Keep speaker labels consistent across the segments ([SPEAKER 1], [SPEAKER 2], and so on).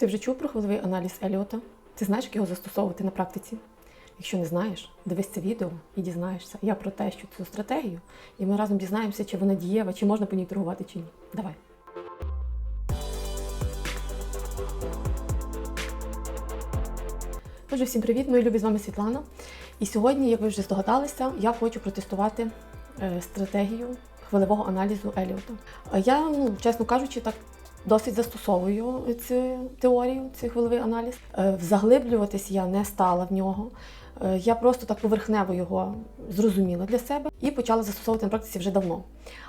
[SPEAKER 1] Ти вже чув про хвилевий аналіз Еліота? Ти знаєш, як його застосовувати на практиці? Якщо не знаєш, дивись це відео і дізнаєшся. Я про те, що цю стратегію, і ми разом дізнаємося, чи вона дієва, чи можна по ній торгувати, чи ні. Давай. Отже, всім привіт, мої любі з вами Світлана. І сьогодні, як ви вже здогадалися, я хочу протестувати е, стратегію хвилевого аналізу Еліота. Я, ну, чесно кажучи, так досить застосовую цю теорію, цей хвилевий аналіз. Е, Заглиблюватись я не стала в нього. Е, Я просто так поверхнево його зрозуміла для себе і почала застосовувати на практиці вже давно.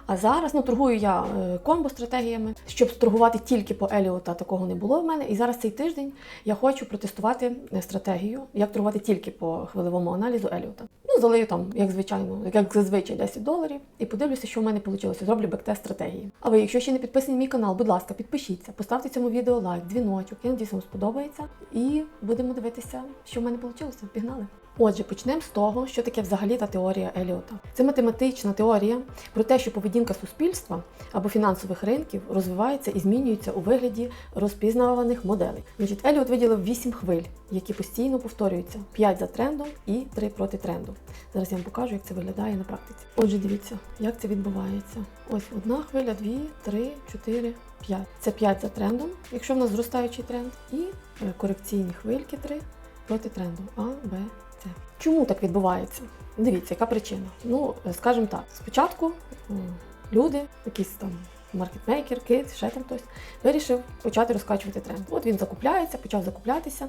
[SPEAKER 1] А зараз ну, торгую я е, комбо-стратегіями. Щоб торгувати тільки по Еліота, такого не було в мене. І зараз цей тиждень я хочу протестувати стратегію, як торгувати тільки по хвилевому аналізу Еліота. Ну, залию там, як звичайно, як зазвичай 10 доларів, і подивлюся, що в мене вийшло. Зроблю бек-тест стратегії. А ви, якщо ще не підписані на мій канал, будь ласка, підпишіться, поставте цьому відео лайк, дзвіночок. Я надіюсь, вам сподобається. І будемо дивитися, що в мене вийшло. Пігнали. Отже, почнемо з того, що таке взагалі та теорія Еліота. Це математична теорія про те, що поведінка суспільства або фінансових ринків розвивається і змінюється у вигляді розпізнаваних моделей. Значить, Еліот виділив 8 хвиль, які постійно повторюються: 5 за трендом і 3 проти тренду. Зараз я вам покажу, як це виглядає на практиці. Отже, дивіться, як це відбувається. Ось одна хвиля, дві, три, чотири, п'ять. Це 5 за трендом, якщо в нас зростаючий тренд, і е, корекційні хвильки 3 проти тренду А, Б, С. Чому так відбувається? Дивіться, яка причина. Ну, е, скажімо так, спочатку люди, якісь там маркетмейкер, кит, ще там хтось, вирішив почати розкачувати тренд. От він закупляється, почав закуплятися,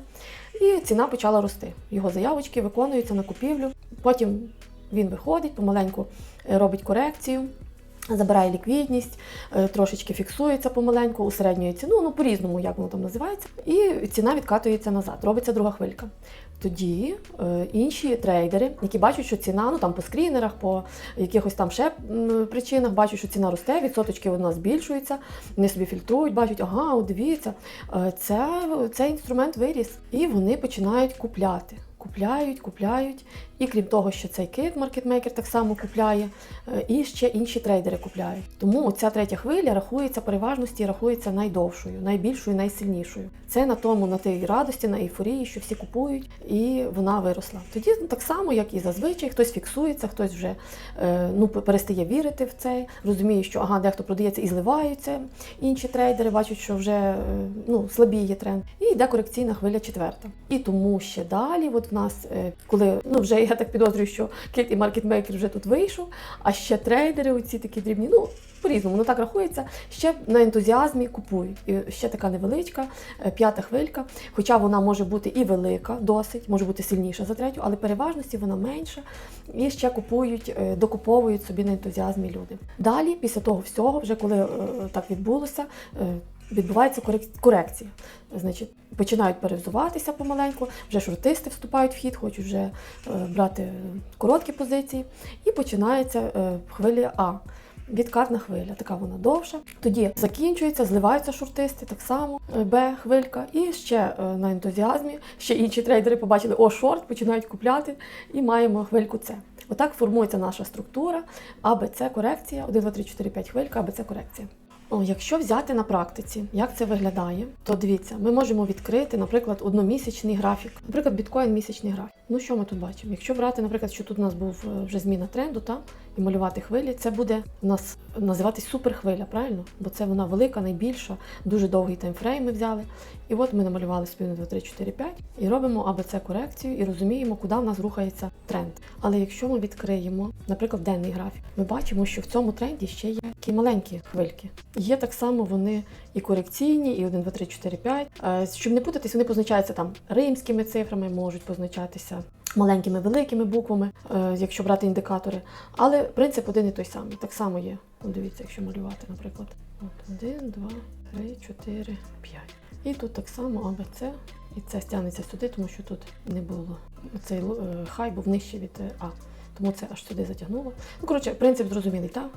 [SPEAKER 1] і ціна почала рости. Його заявочки виконуються на купівлю. Потім він виходить, помаленьку е, робить корекцію. Забирає ліквідність, е, трошечки фіксується помаленьку, усереднює ціну, ну по-різному, як воно там називається, і ціна відкатується назад, робиться друга хвилька. Тоді е, інші трейдери, які бачать, що ціна, ну там по скрінерах, по якихось там ще причинах, бачать, що ціна росте, відсоточки вона збільшується, вони собі фільтрують, бачать, ага, от дивіться, е, це, цей інструмент виріс, і вони починають купляти. Купляють, купляють, і крім того, що цей кит маркетмейкер так само купляє, е, і ще інші трейдери купляють. Тому ця третя хвиля рахується переважності, рахується найдовшою, найбільшою, найсильнішою. Це на тому, на тій радості, на ейфорії, що всі купують, і вона виросла. Тоді так само, як і зазвичай, хтось фіксується, хтось вже е, ну перестає вірити в це, розуміє, що ага, дехто продається і зливаються. Інші трейдери бачать, що вже е, ну слабіє тренд, і йде корекційна хвиля четверта. І тому ще далі, от в нас, е, коли ну вже я так підозрюю, що кит і маркетмейкер вже тут вийшов, а ще трейдери, оці такі дрібні, ну по-різному, ну так рахується, ще на ентузіазмі купують. І ще така невеличка, е, п'ята хвилька, хоча вона може бути і велика, досить, може бути сильніша за третю, але переважності вона менша. І ще купують, е, докуповують собі на ентузіазмі люди. Далі, після того всього, вже коли так відбулося. Відбувається корекція. Значить, починають перевзуватися помаленьку, вже шортисти вступають в хід, хочуть вже е, брати короткі позиції, і починається е, хвиля А. Відкатна хвиля, така вона довша. Тоді закінчується, зливаються шортисти, так само е, Б хвилька, і ще на ентузіазмі, ще інші трейдери побачили, о, шорт, починають купляти, і маємо хвильку С. Отак формується наша структура, АБЦ корекція, 1, 2, 3, 4, 5 хвилька, АБЦ корекція. Якщо взяти на практиці, як це виглядає, то дивіться, ми можемо відкрити, наприклад, одномісячний графік. Наприклад, біткоін місячний графік. Ну що ми тут бачимо? Якщо брати, наприклад, що тут у нас був е, вже зміна тренду, та і малювати хвилі, це буде у нас називатись суперхвиля, правильно? Бо це вона велика, найбільша, дуже довгий таймфрейм ми взяли. І от ми намалювали собі 1, 2, 3, 4, 5 і робимо АБЦ корекцію і розуміємо, куди в нас рухається тренд. Але якщо ми відкриємо, наприклад, денний графік, ми бачимо, що в цьому тренді ще є такі маленькі хвильки. Є так само вони і корекційні, і 1, 2, 3, 4, 5. Е, Щоб не путатись, вони позначаються там римськими цифрами, можуть позначатися маленькими великими буквами, е, якщо брати індикатори. Але принцип один і той самий. Так само є. Дивіться, якщо малювати, наприклад. От 1, 2, 3, 4, 5. І тут так само АБЦ. І це стягнеться сюди, тому що тут не було. Цей е, хай був нижче від е, А. Тому це аж сюди затягнуло. Ну, коротше, принцип зрозумілий, так?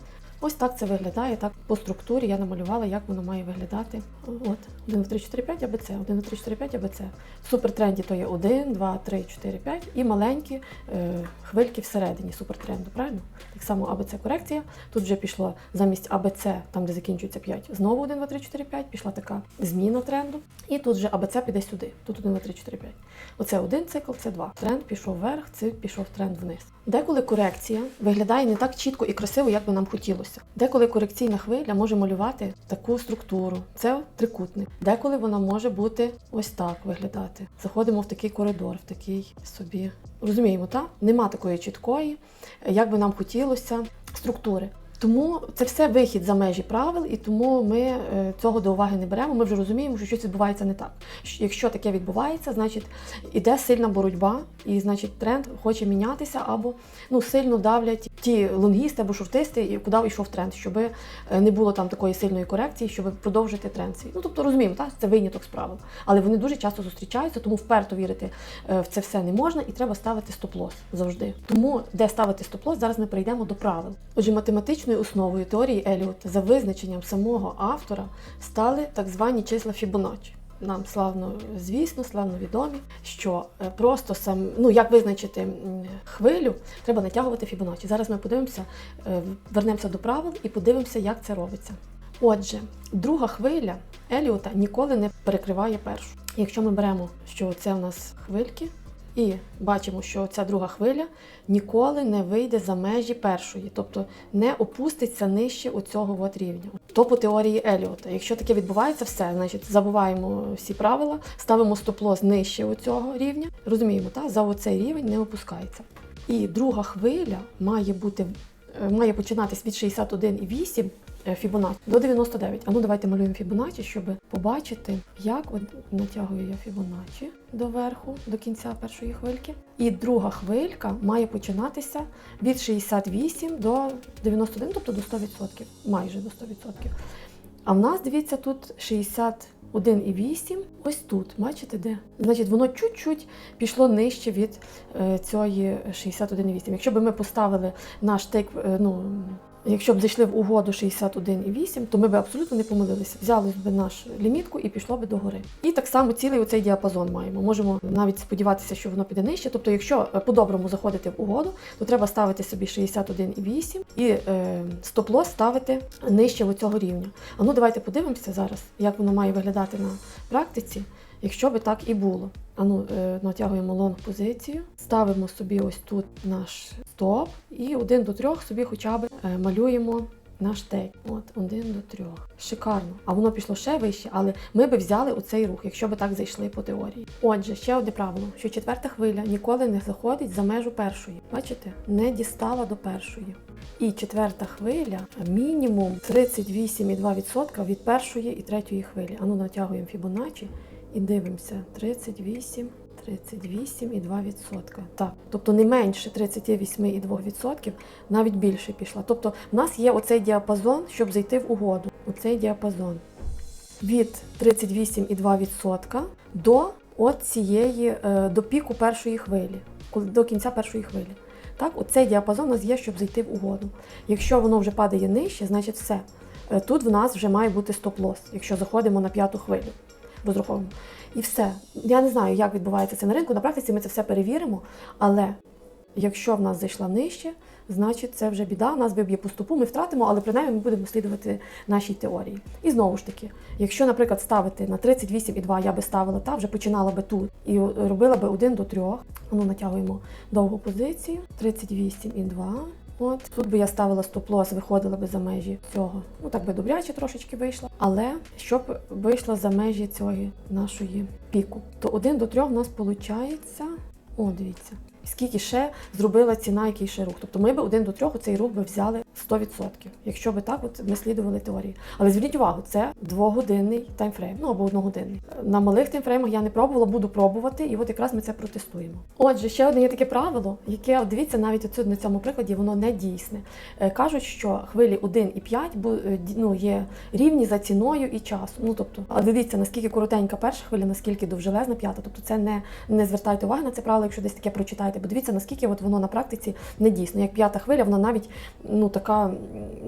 [SPEAKER 1] Ось так це виглядає. Так по структурі я намалювала, як воно має виглядати. От 1, 2, 3, 4, 5 АБЦ, 1, 2, 3, 4, 5 АБЦ. В супертренді то є 1, 2, 3, 4, 5 і маленькі е, хвильки всередині супертренду, правильно? Так само АБЦ корекція. Тут вже пішло замість АБЦ, там де закінчується 5, знову 1, 2, 3, 4, 5, пішла така зміна тренду. І тут вже АБЦ піде сюди. Тут 1, 2, 3, 4, 5. Оце один цикл, це два. Тренд пішов вверх, це пішов тренд вниз. Деколи корекція виглядає не так чітко і красиво, як би нам хотілося. Деколи корекційна хвиля може малювати таку структуру. Це трикутник. Деколи вона може бути ось так виглядати. Заходимо в такий коридор, в такий собі. Розуміємо, так? Нема такої чіткої, як би нам хотілося, структури. Тому це все вихід за межі правил, і тому ми е, цього до уваги не беремо. Ми вже розуміємо, що щось відбувається не так. Якщо таке відбувається, значить іде сильна боротьба, і значить тренд хоче мінятися, або ну сильно давлять ті лонгісти або шортисти, куди йшов тренд, щоб не було там такої сильної корекції, щоб продовжити тренд. Ну тобто розуміємо, так це виняток з правил. Але вони дуже часто зустрічаються, тому вперто вірити е, в це все не можна, і треба ставити стоп-лос завжди. Тому де ставити стоп-лос, зараз ми прийдемо до правил. Отже, математичною основою теорії Еліота за визначенням самого автора стали так звані числа Фібоначчі. Нам славно звісно, славно відомі, що е, просто сам, ну як визначити хвилю, треба натягувати Фібоначчі. Зараз ми подивимося, е, вернемося до правил і подивимося, як це робиться. Отже, друга хвиля Еліота ніколи не перекриває першу. Якщо ми беремо, що це у нас хвильки, і бачимо, що ця друга хвиля ніколи не вийде за межі першої, тобто не опуститься нижче оцього от рівня. То по теорії Еліота. Якщо таке відбувається, все, значить забуваємо всі правила, ставимо стоп-лос нижче оцього рівня. Розуміємо, та за оцей рівень не опускається. І друга хвиля має бути е, має починатись від 61,8 е, Фібоначчі до 99. А ну давайте малюємо Фібоначчі, щоб побачити, як от натягую я Фібоначчі до верху, до кінця першої хвильки. І друга хвилька має починатися від 68 до 91, тобто до 100%, майже до 100%. А в нас, дивіться, тут 61,8, ось тут, бачите де? Значить, воно чуть-чуть пішло нижче від е, цієї 61,8. Якщо б ми поставили наш тейк, е, ну, якщо б зайшли в угоду 61,8, то ми б абсолютно не помилилися. Взяли б наш лімітку і пішло би догори. І так само цілий оцей діапазон маємо. Можемо навіть сподіватися, що воно піде нижче. Тобто, якщо е, по-доброму заходити в угоду, то треба ставити собі 61,8 і е, стоп-лос ставити нижче цього рівня. А ну давайте подивимося зараз, як воно має виглядати на практиці, якщо би так і було. А ну, е, натягуємо лонг позицію, ставимо собі ось тут наш стоп і один до трьох собі хоча б е, малюємо наш тейк. От, один до трьох. Шикарно. А воно пішло ще вище, але ми би взяли оцей рух, якщо би так зайшли по теорії. Отже, ще одне правило, що четверта хвиля ніколи не заходить за межу першої. Бачите? Не дістала до першої. І четверта хвиля мінімум 38,2% від першої і третьої хвилі. Ану натягуємо Фібоначчі і дивимося 38. 38,2%. Так, тобто не менше 38,2%, навіть більше пішла. Тобто в нас є оцей діапазон, щоб зайти в угоду. Оцей діапазон від 38,2% до от цієї, е, до піку першої хвилі, до кінця першої хвилі. Так, оцей діапазон у нас є, щоб зайти в угоду. Якщо воно вже падає нижче, значить все. Е, Тут в нас вже має бути стоп-лос, якщо заходимо на п'яту хвилю. Розраховуємо. І все. Я не знаю, як відбувається це на ринку. На практиці ми це все перевіримо. Але якщо в нас зайшла нижче, значить це вже біда. Нас виб'є по стопу, ми втратимо, але принаймні ми будемо слідувати нашій теорії. І знову ж таки, якщо, наприклад, ставити на 38,2, я би ставила та вже починала би тут і робила би 1 до 3. Ну, натягуємо довгу позицію. 38,2. От тут би я ставила стоп-лос, виходила би за межі цього. Ну так би добряче трошечки вийшла. Але щоб вийшла за межі цієї нашої піку, то 1 до 3 в нас виходить. О, дивіться. Скільки ще зробила ціна, який ще рух. Тобто ми би один до трьох цей рух би взяли 100%, якщо би так от ми слідували теорії. Але зверніть увагу, це двогодинний таймфрейм, ну або одногодинний. На малих таймфреймах я не пробувала, буду пробувати, і от якраз ми це протестуємо. Отже, ще одне є таке правило, яке дивіться, навіть оцю на цьому прикладі воно не дійсне. Е, Кажуть, що хвилі 1 і 5 бу- е, ну, є рівні за ціною і часом. Ну тобто, а дивіться, наскільки коротенька перша хвиля, наскільки довжелезна п'ята. Тобто, це не, не звертайте уваги на це правило, якщо десь таке прочитаєте. Бо дивіться, наскільки от воно на практиці не дійсно. Як п'ята хвиля, вона навіть ну так така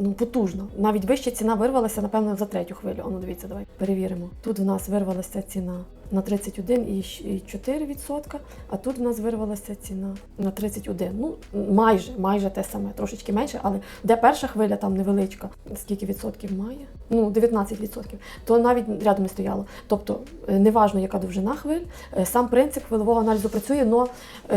[SPEAKER 1] ну, потужна. Навіть вища ціна вирвалася, напевно, за третю хвилю. Ану, дивіться, давай перевіримо. Тут в нас вирвалася ціна на 31,4%, а тут в нас вирвалася ціна на 31. Ну, майже, майже те саме, трошечки менше, але де перша хвиля там невеличка, скільки відсотків має? Ну, 19 відсотків, то навіть рядом не стояло. Тобто, е, неважно, яка довжина хвиль, е, сам принцип хвильового аналізу працює, але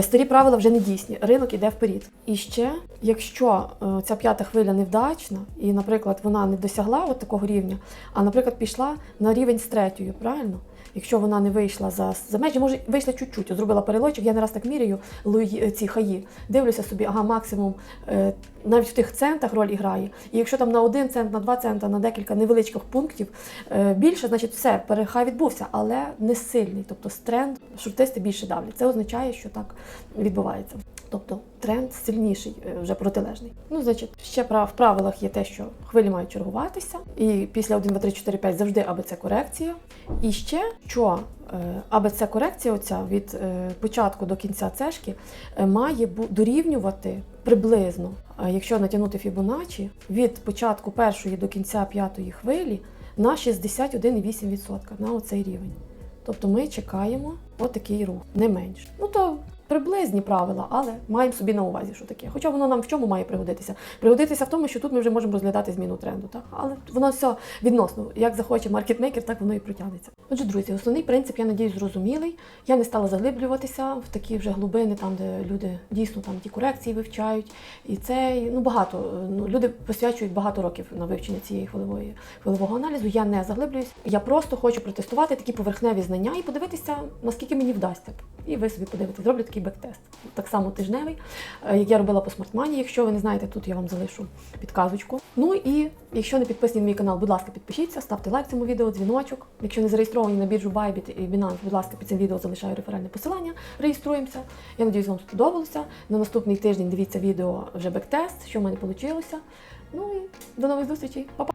[SPEAKER 1] старі правила вже не дійсні. Ринок іде вперед. І ще, якщо е, ця п'ята хвиля невдачна, і, наприклад, вона не досягла от такого рівня, а, наприклад, пішла на рівень з третьою, правильно? Якщо вона не вийшла за, за межі, може вийшла чуть-чуть, зробила перелочок, я не раз так міряю е, ці хаї, дивлюся собі, ага, максимум е, навіть в тих центах роль грає. І якщо там на один цент, на два цента, на декілька невеличких пунктів е, більше, значить все, перехай відбувся, але не сильний. Тобто тренд шортисти більше давлять. Це означає, що так відбувається. Тобто тренд сильніший, е, вже протилежний. Ну, значить, ще в правилах є те, що хвилі мають чергуватися, і після 1, 2, 3, 4, 5 завжди АБЦ корекція. І ще що е, АБЦ корекція оця від е, початку до кінця цешки має дорівнювати приблизно, якщо натягнути Фібоначчі, від початку першої до кінця п'ятої хвилі на 61,8% на оцей рівень. Тобто ми чекаємо отакий рух, не менше. Ну то приблизні правила, але маємо собі на увазі, що таке. Хоча воно нам в чому має пригодитися? Пригодитися в тому, що тут ми вже можемо розглядати зміну тренду. Так? Але воно все відносно. Як захоче маркетмейкер, так воно і протягнеться. Отже, друзі, основний принцип, я надіюсь, зрозумілий. Я не стала заглиблюватися в такі вже глибини, там, де люди дійсно там ті корекції вивчають. І це ну, багато. Ну, люди посвячують багато років на вивчення цієї хвилевої хвилевого аналізу. Я не заглиблююсь. Я просто хочу протестувати такі поверхневі знання і подивитися, наскільки мені вдасться. І ви собі подивитесь, зроблю такий бек-тест. Так само тижневий, е, як я робила по смартмані. Якщо ви не знаєте, тут я вам залишу підказочку. Ну і якщо не підписані на мій канал, будь ласка, підпишіться, ставте лайк цьому відео, дзвіночок. Якщо не зареєстровані на біржу Bybit і Binance, будь ласка, під цим відео залишаю реферальне посилання. Реєструємося. Я надіюсь, вам сподобалося. На наступний тиждень дивіться відео вже бек-тест, що в мене вийшло. Ну і до нових зустрічей. Па-па!